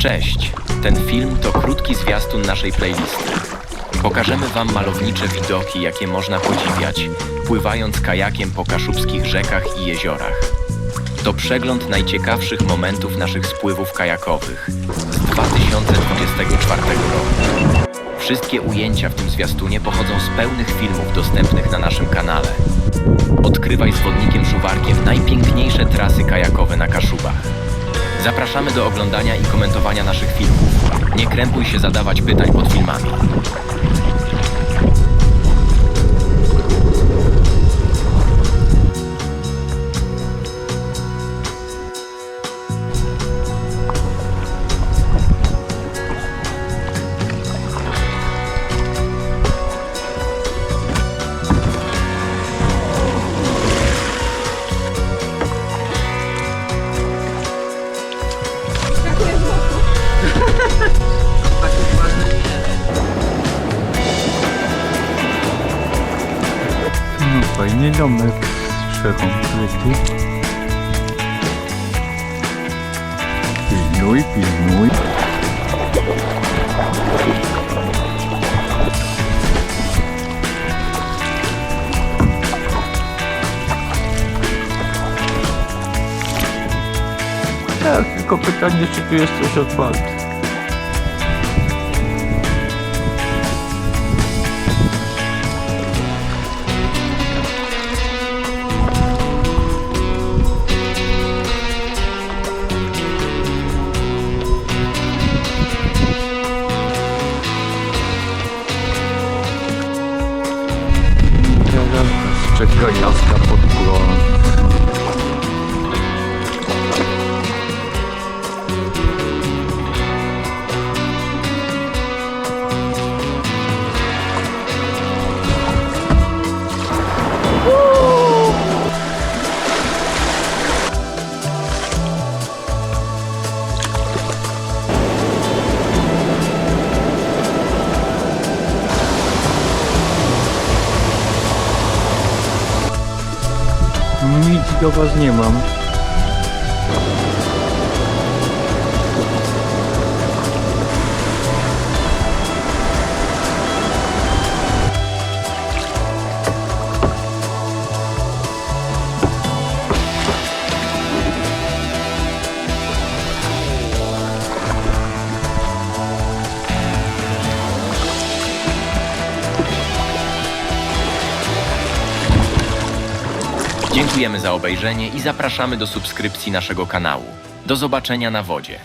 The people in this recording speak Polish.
Cześć! Ten film to krótki zwiastun naszej playlisty. Pokażemy Wam malownicze widoki, jakie można podziwiać, pływając kajakiem po kaszubskich rzekach i jeziorach. To przegląd najciekawszych momentów naszych spływów kajakowych z 2024 roku. Wszystkie ujęcia w tym zwiastunie pochodzą z pełnych filmów dostępnych na naszym kanale. Odkrywaj z wodnikiem Szuwarkiem najpiękniejsze trasy kajakowe na Kaszubach. Zapraszamy do oglądania i komentowania naszych filmów. Nie krępuj się zadawać pytań pod filmami. Fajny domek strzechą klubu. Pilnuj, pilnuj. Tak, tylko pytanie, czy tu jest coś otwarte. Teraz czeka jaska pod górą. Nic do was nie mam. Dziękujemy za obejrzenie i zapraszamy do subskrypcji naszego kanału. Do zobaczenia na wodzie.